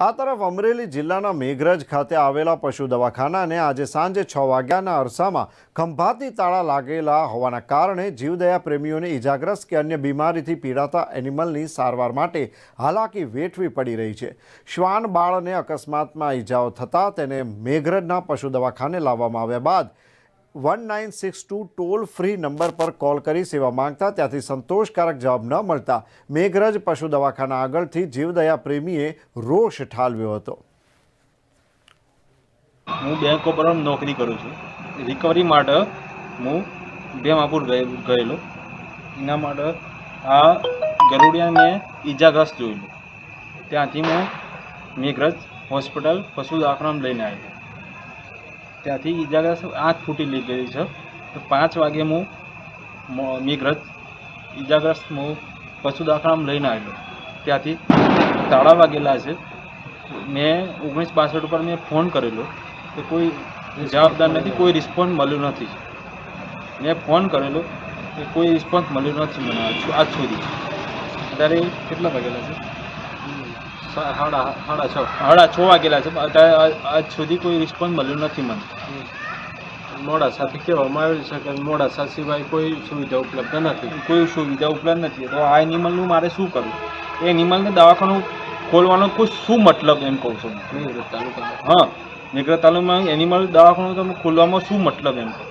આ તરફ અમરેલી જિલ્લાના મેઘરજ ખાતે આવેલા પશુ દવાખાનાને આજે સાંજે છ વાગ્યાના અરસામાં ખંભાતી તાળા લાગેલા હોવાના કારણે જીવદયા પ્રેમીઓને ઇજાગ્રસ્ત કે અન્ય બીમારીથી પીડાતા એનિમલની સારવાર માટે હાલાકી વેઠવી પડી રહી છે. શ્વાન બાળને અકસ્માતમાં ઈજાઓ થતાં તેને મેઘરજના પશુ દવાખાને લાવવામાં આવ્યા બાદ one nine six two toll free number પર કોલ કરી સેવા માંગતા, ત્યાંથી સંતોષકારક જવાબ ન મળતા, મેઘરજ પશુ દવાખાના આગળથી જીવદયા પ્રેમીએ રોષ ઠાલવ્યો હતો. હું બેંક ઓફ બરોડામાં નોકરી કરું છું. રિકવરી માટે હું બેમાપુર ગયે- ગયેલો. એના માટે આ ગરુડિયા મેં ઈજાગ્રસ્ત જોયેલું. ત્યાંથી હું મેઘરજ હોસ્પિટલ પશુ દવાખાનામાં લઈને આવ્યો ત્યાંથી ઈજાગ્રસ્ત આંખ ફૂટી ગઈ છે, તો પાંચ વાગે હું મેઘરજ ઈજાગ્રસ્ત હું પશુ દાખલામાં લઈને આવેલો ત્યાંથી તાળા વાગેલા છે. મેં ઓગણીસ બાસઠ ઉપર મેં ફોન કરેલો તો કોઈ જવાબદાર નથી, કોઈ રિસ્પોન્સ મળ્યો નથી. મેં ફોન કરેલો કોઈ રિસ્પોન્સ મળ્યો નથી મને આજ સુધી. અત્યારે કેટલા વાગેલા છે? સાડા છ. હાડા છ વાગેલા છે. અત્યારે આજ- સુધી કોઈ રિસ્પોન્સ મળ્યો નથી મને. મોડાસાથી કહેવામાં આવેલ છે કે મોડાસા સિવાય કોઈ સુવિધા ઉપલબ્ધ નથી. કોઈ સુવિધા ઉપલબ્ધ નથી. તો આ એનિમલનું મારે શું કરવું? એ એનિમલને દવાખાનું ખોલવાનો કોઈ શું મતલબ એમ કહું છું? હા મેઘરજ તાલુકામાં એનિમલ દવાખાનું તમે ખોલવામાં શું મતલબ એમ કહું?